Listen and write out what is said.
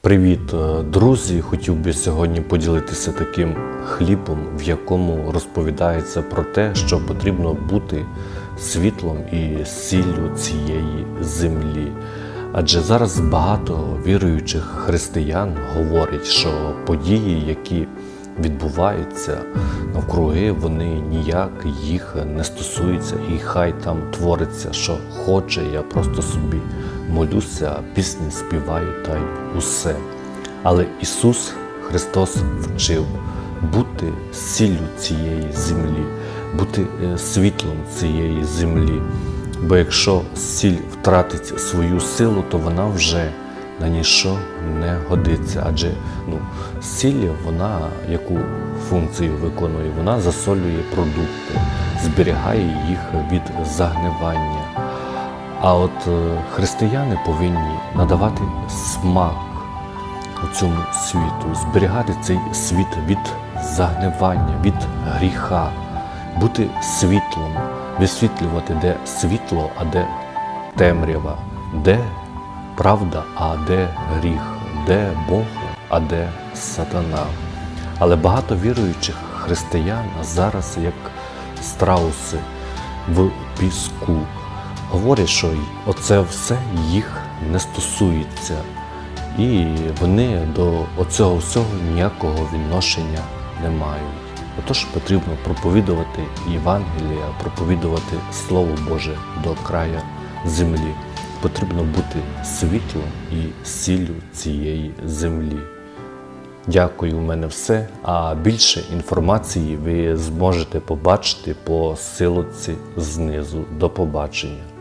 Привіт, е, друзі! Хотів би сьогодні поділитися таким хлібом, в якому розповідається про те, що потрібно бути світлом і сіллю цієї землі. Адже зараз багато віруючих християн говорять, що події, які відбуваються навкруги, вони ніяк їх не стосуються, і хай там твориться, що хоче. Я просто собі молюся, пісні співаю та й усе. Але Ісус Христос вчив бути сіллю цієї землі, бути е, світлом цієї землі. Бо якщо сіль втратить свою силу, то вона вже на ніщо не годиться. Адже ну, сіль, вона яку функцію виконує? Вона засолює продукти, зберігає їх від загнивання. А от е, християни повинні надавати смак цьому світу, зберігати цей світ від загнивання, від гріха, бути світлом, висвітлювати, де світло, а де темрява, де правда, а де гріх, де Бог, а де сатана. Але багато віруючих християн зараз як страуси в піску. Говорять, що оце все їх не стосується, і вони до оцього всього ніякого відношення не мають. Отож потрібно проповідувати Євангелія, проповідувати Слово Боже до края землі. Потрібно бути світлом і сіллю цієї землі. Дякую, у мене все. А більше інформації ви зможете побачити по силоці знизу. До побачення.